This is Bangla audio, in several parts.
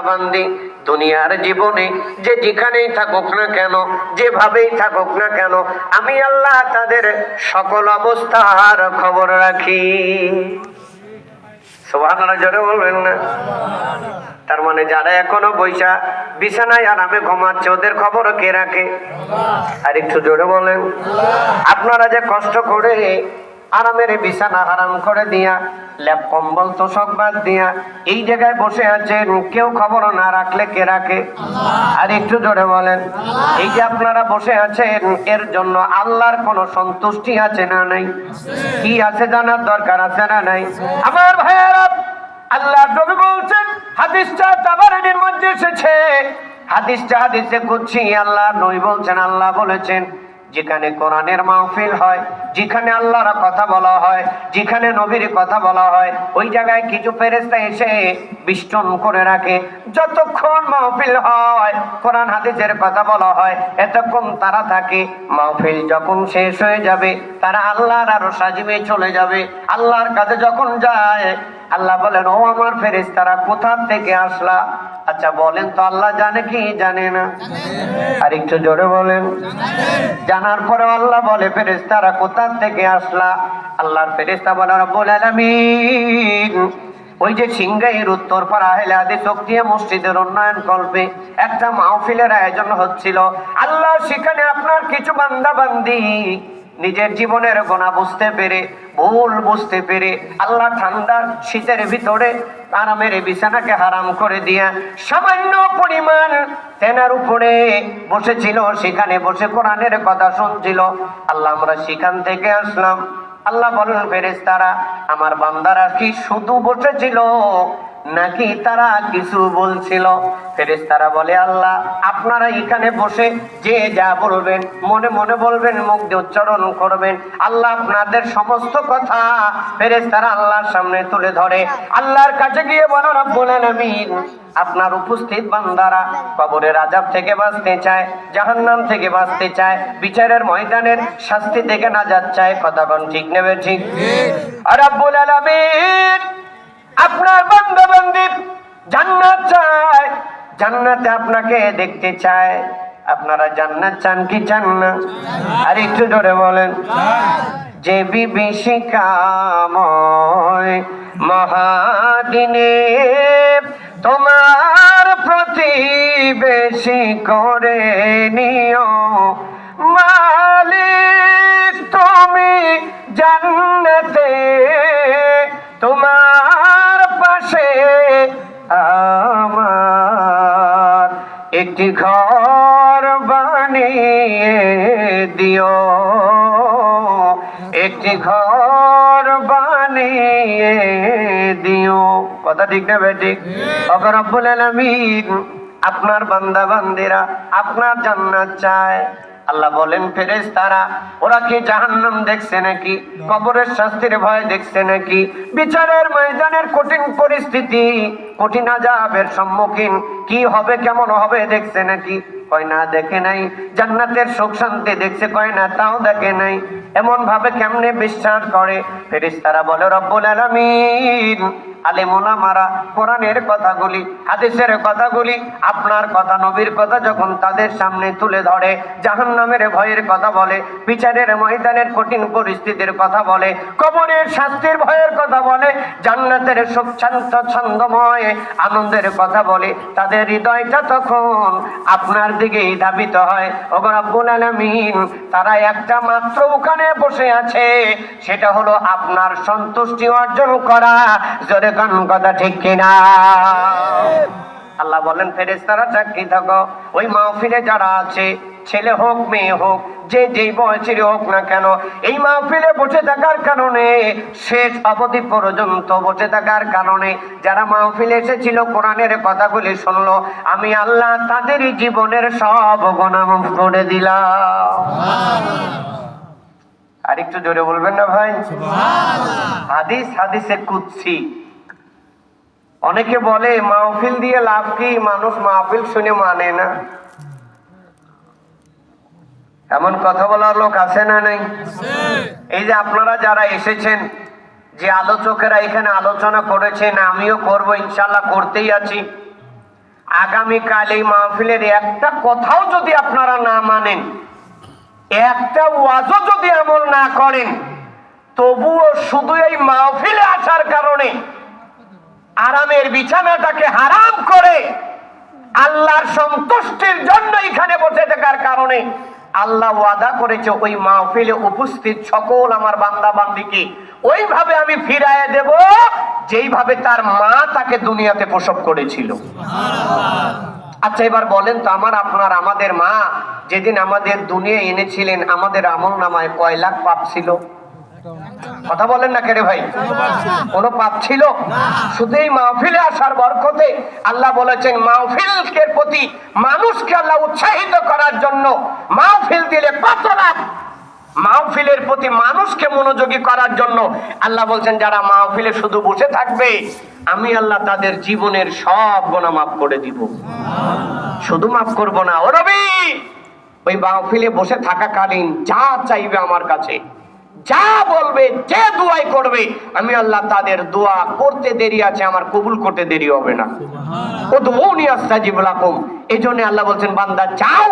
বান্দি দুনিয়ার জীবনে যে যেখানেই থাকুক না কেন, যেভাবেই থাকুক না কেন, আমি আল্লাহ তাদের সকল অবস্থার খবর রাখি। সোহানারা জোরে বলবেন না? তার মানে যারা এখনও বৈশা বিছানায় আরামে ঘুমাচ্ছে, ওদের খবর কে রাখে? আর একটু জোরে বলেন। আপনারা যে কষ্ট করে আরামের বিছানা আরাম করে দিয়া ল্যাপ কম্বল তোষক বাদ দিয়া এই জায়গায় বসে আছেন কেউ খবর না রাখলে কে রাখে? আর একটু জোরে বলেন এই যে আপনারা বসে আছেন এর জন্য আল্লাহর কোনো সন্তুষ্টি আছে না নাই? কি আছে জানার দরকার আছে না নাই? আমার ভাইয়েরা আল্লাহ নবী বলছেন হাদিসটা তাবারানির মধ্যে এসেছে। হাদিসটা হাদিসে করছি আল্লাহ নবী বলছেন আল্লাহ বলেছেন যেখানে কোরআনের মাহফিল হয়, যেখানে আল্লাহর কথা বলা হয়, যেখানে নবীর কথা বলা হয়, ওই জায়গায় কিছু ফেরেস্তা এসে বিষ্টন করে রাখে। যতক্ষণ মাহফিল হয়, কোরআন হাদিসের কথা বলা হয়, এতক্ষণ তারা থাকে। মাহফিল যখন শেষ হয়ে যাবে, তারা আল্লাহর আরও সাজিবে চলে যাবে। আল্লাহর কাছে যখন যায় আল্লাহ বলেন ও আমার ফেরেস্তারা কোথা থেকে আসলা? আচ্ছা বলেন তো আল্লাহ জানে কি? জানে না। আর একটু জোরে বলেন। জানার পরে আল্লাহ বলে ফেরেস্তারা কোথা থেকে আসলা? আল্লাহর ফেরেস্তা বলে রব্বুল আলামিন। ওই যে সিংগাইয়ের উত্তর পাড়া হেলে আদি শক্তিয়া মসজিদের উন্নয়ন কল্পে একটা মাহফিলের আয়োজন হচ্ছিল। আল্লাহ সেখানে আপনার কিছু বান্দা বান্দি নিজের জীবনের গোনা বুঝতে পেরে, ভুল বুঝতে পেরে, আল্লাহ ঠান্ডার শীতের ভিতরে আরামের বিছানাকে হারাম করে দিয়া সামান্য পরিমাণ তেনার উপরে বসেছিল, সেখানে বসে কোরআনের কথা শুনছিল। আল্লাহ আমরা সেখান থেকে আসলাম। আল্লাহ বলেন ফেরেস তারা আমার বান্দারা কি শুধু বসেছিল? নাকি তারা কিছু বলছিল? ফেরেশতারা বলে আল্লাহ আপনারা এখানে বসে যে যা বলবেন মনে মনে বলবেন মুখ দিয়ে উচ্চারণ করবেন। আল্লাহ আপনাদের সমস্ত কথা ফেরেশতারা আল্লাহর সামনে তুলে ধরে। আল্লাহর কাছে গিয়ে বলো রব্বুল আলামিন আপনার উপস্থিত বান্দারা কবরের আজাব থেকে বাঁচতে চায় জাহান্নাম থেকে বাঁচতে চায় বিচারের ময়দানের শাস্তি থেকে নাজাত চায়। কথা কোন ঠিক নেবে ঠিক। আর রব্বুল আলামিন আপনার বান্দা বান্দি জান্নাত চায়। জান্নাতে আপনাকে দেখতে চায়। আপনারা জান্নাত চান কি চান না? আর একটু জোরে বলেন। যে বিভীষিকাময় মহাদিনে তোমার প্রতিবেশী করে নিও। মালিক তুমি জান্নাতে একটি ঘর বানিয়ে দিও। একটি ঘর বানিয়ে দিও। কথা ঠিক না বেঠিক অগর রব্বুল আলামিন আপনার বান্দা বান্দিরা আপনার জান্নাত চায়। আল্লাহ বলেন ফেরেস তারা ওরা কি জাহান্নাম দেখছে নাকি? কবরের শাস্তির ভয় দেখছে নাকি? বিচারের ময়দানের কঠিন পরিস্থিতি, কঠিন আজাবের সম্মুখীন, কি হবে, কেমন হবে দেখছে নাকি? দেখে নাই। জান্নাতের সুখ শান্তি দেখছে তাও দেখে নাই। কেমনে বিশ্বাস করে? আলেমোনা মারা কোরআনের কথাগুলি, হাদিসের কথাগুলি, আপনার কথা, নবীর কথা যখন তাদের সামনে তুলে ধরে, জাহান্নামের ভয়ের কথা বলে, বিচারের ময়দানের কঠিন পরিস্থিতির কথা বলে, কবরের শাস্তির ভয়ের কথা বলে, জান্নাতের সুখ ছন্দময় আনন্দের কথা বলে, তাদের হৃদয়টা তখন আপনার দিকেই ধাবিত হয়। ওগর আব্বুল আলামিন, তারা একটা মাত্র ওখানে বসে আছে, সেটা হলো আপনার সন্তুষ্টি অর্জন করা। জোরে কান কথা ঠিক কিনা? আল্লাহ বলেন ফেরেস্তারা চাকরি থাকো। ওই মাহফিলে যারা আছে ছেলে হোক মেয়ে হোক যে যেই বয়সের হোক না কেন এই মাহফিলে বসে থাকার কারণে শেষ অবধি পর্যন্ত বসে থাকার কারণে যারা মাহফিলে এসেছিল কোরআনের কথাগুলি শুনলো আমি আল্লাহ তাদেরই জীবনের সব গোনা মাফ করে দিলাম। আর একটু জোরে বলবেন না ভাই? হাদিস হাদিসে কুৎসি অনেকে বলে, মাহফিল দিয়ে লাভ কি? মানুষ মাহফিল শুনে মানে না। এমন কথা বলার লোক আছে না নাই? এই যে আপনারা যারা এসেছেন, যে আলোচকেরা এখানে আলোচনা করেছেন, আমিও করব ইনশাল্লাহ করতেই আছি। আগামীকাল এই মাহফিলের একটা কথাও যদি আপনারা না মানেন, একটা ওয়াজও যদি আমল না করেন, তবুও শুধু এই মাহফিলে আসার কারণে আরামের বিছানাটাকে হারাম করে আল্লাহর সন্তুষ্টির জন্য এখানে বসে থাকার কারণে আল্লাহ ওয়াদা করেছে ওই মাহফিলে উপস্থিত সকল আমার বান্দা বান্দিকে ওইভাবে আমি ফিরায় দেব যেইভাবে তার মা তাকে দুনিয়াতে প্রসব করেছিল। আচ্ছা এবার বলেন তো আমার আপনার আমাদের মা যেদিন আমাদের দুনিয়া এনেছিলেন আমাদের আমল নামায় কয় লাখ পাপ ছিল? কথা বলেন না কেরে ভাই? কোনো পাপ ছিল? শুধু এই মাহফিলে আসার বরকতে আল্লাহ বলেছেন মাহফিলকে প্রতি মানুষকে আল্লাহ উৎসাহিত করার জন্য মাহফিল দিলে কত লাভ? মাহফিলের প্রতি মানুষকে মনোযোগী করার জন্য আল্লাহ বলছেন, যারা মাহফিলে শুধু বসে থাকবে, আমি আল্লাহ তাদের জীবনের সব গোনা মাফ করে দিব। শুধু মাফ করব না। ও রবি, ওই মাহফিলে বসে থাকাকালীন যা চাইবে আমার কাছে যা বলবে যে দোয়াই করবে আমি আল্লাহ তাদের দোয়া করতে দেরি আছে আমার কবুল করতে দেরি হবে না। ও দোনি আস্তাজিব লাকুম। এই জন্য আল্লাহ বলছেন বান্দা চাও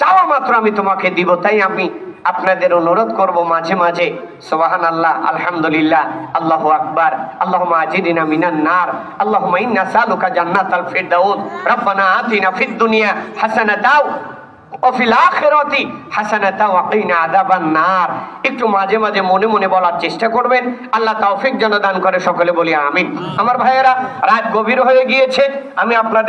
চাওয়া মাত্র আমি তোমাকে দিব তাই আমি আপনাদের অনুরোধ করব মাঝে মাঝে। সোবাহান আল্লাহ আলহামদুলিল্লাহ আল্লাহ আকবার আল্লাহ আজিদিনা মিনান নার আল্লাহ ইন্না সালুকা জান্নাতাল ফিরদাউস রব্বানা আতিনা ফিদ দুনিয়া হাসানাতাও। একটু মাঝে মাঝে মনে মনে বলার চেষ্টা করবেন। আল্লাহ তৌফিক যেন দান করে, সকলে বলি আমিন। আমার ভাইয়েরা, রাত গভীর হয়ে গিয়েছে। আমি আপনাদের